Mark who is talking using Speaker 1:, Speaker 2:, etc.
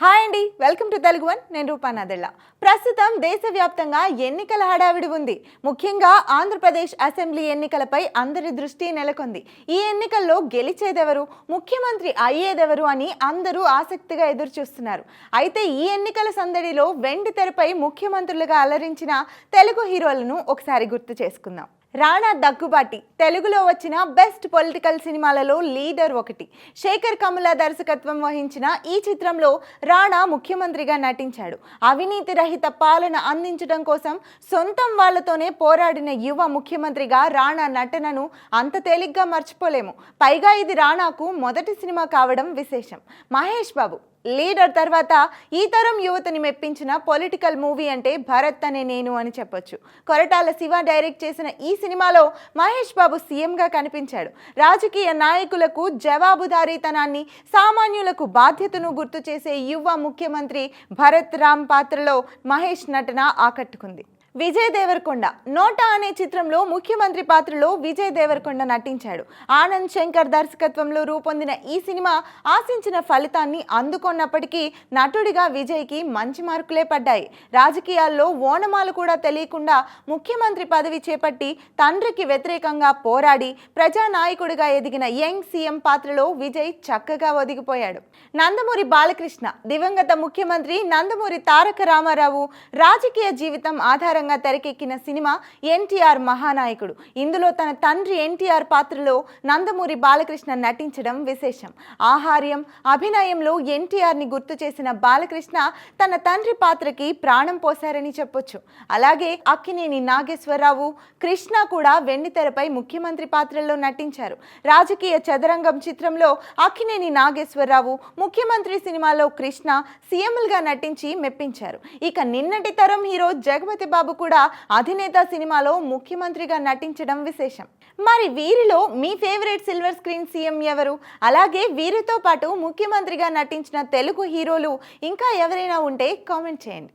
Speaker 1: Hi అండి welcome to Telugu one నేను రూపానాదెళ్ళ ప్రస్తుతం దేశవ్యాప్తంగా ఎన్నికల హడావిడి ఉంది. ముఖ్యంగా ఆంధ్రప్రదేశ్ అసెంబ్లీ ఎన్నికలపై అందరి దృష్టి నెలకొంది. ఈ ఎన్నికల్లో గెలిచేదెవరు ముఖ్యమంత్రి అయ్యేదెవరు అని అందరూ ఆసక్తిగా ఎదురు చూస్తున్నారు అయితే ఈ ఎన్నికల సందడిలో వెండి తెరపై ముఖ్యమంత్రులుగా అలరించిన తెలుగు హీరోలను ఒకసారి గుర్తు చేసుకుందాం. రాణా దగ్గుబాటి తెలుగులో వచ్చిన బెస్ట్ పొలిటికల్ సినిమాలలో లీడర్ ఒకటి. శేఖర్ కమల దర్శకత్వం వహించిన ఈ చిత్రంలో రాణా ముఖ్యమంత్రిగా నటించాడు. అవినీతి రహిత పాలన అందించడం కోసం సొంతం వాళ్ళతోనే పోరాడిన యువ ముఖ్యమంత్రిగా రాణా నటనను అంత తేలిగ్గా మర్చిపోలేము. పైగా ఇది రాణాకు మొదటి సినిమా కావడం విశేషం. మహేష్ బాబు లీడర్ తర్వాత ఈ తరం యువతని మెప్పించిన పొలిటికల్ మూవీ అంటే భరత్ అనే నేను అని చెప్పొచ్చు. కొరటాల శివ డైరెక్ట్ చేసిన ఈ సినిమాలో మహేష్ బాబు సీఎంగా కనిపించాడు. రాజకీయ నాయకులకు జవాబుదారీతనాన్ని సామాన్యులకు బాధ్యతను గుర్తు చేసే యువ ముఖ్యమంత్రి భరత్ రామ్ పాత్రలో మహేష్ నటన ఆకట్టుకుంది. విజయ్ దేవరకొండ. నోటా అనే చిత్రంలో ముఖ్యమంత్రి పాత్రలో విజయ్ దేవరకొండ నటించాడు. ఆనంద్ శంకర్ దర్శకత్వంలో రూపొందిన ఈ సినిమా ఆశించిన ఫలితాన్ని అందుకున్నప్పటికీ నటుడిగా విజయ్కి మంచి మార్కులే పడ్డాయి. రాజకీయాల్లో ఓనమాలు కూడా తెలియకుండా ముఖ్యమంత్రి పదవి చేపట్టి తండ్రికి వ్యతిరేకంగా పోరాడి ప్రజానాయకుడిగా ఎదిగిన యంగ్ సీఎం పాత్రలో విజయ్ చక్కగా ఒదిగిపోయాడు. నందమూరి బాలకృష్ణ దివంగత ముఖ్యమంత్రి నందమూరి తారక రామారావు రాజకీయ జీవితం ఆధారంగా తెరకెక్కిన సినిమా ఎన్టీఆర్ మహానాయకుడు. ఇందులో తన తండ్రి ఎన్టీఆర్ పాత్రలో నందమూరి బాలకృష్ణ నటించడం విశేషం. ఆహార్యం అభినయంలో ఎన్టీఆర్ని గుర్తు చేసిన బాలకృష్ణ తన తండ్రి పాత్రకి ప్రాణం పోశారని చెప్పొచ్చు. అలాగే అక్కినేని నాగేశ్వరరావు కృష్ణ కూడా వెండితెరపై ముఖ్యమంత్రి పాత్రలో నటించారు. రాజకీయ చదరంగం చిత్రంలో అక్కినేని నాగేశ్వరరావు ముఖ్యమంత్రి సినిమాలో కృష్ణ సీఎంలుగా నటించి మెప్పించారు. ఇక నిన్నటి తరం హీరో జగపతి బాబు కూడా అధినేత సినిమాలో ముఖ్యమంత్రిగా నటించడం విశేషం. మరి వీరిలో మీ ఫేవరెట్ సిల్వర్ స్క్రీన్ సీఎం ఎవరు? అలాగే వీరితో పాటు ముఖ్యమంత్రిగా నటించిన తెలుగు హీరోలు ఇంకా ఎవరైనా ఉంటే కామెంట్ చేయండి.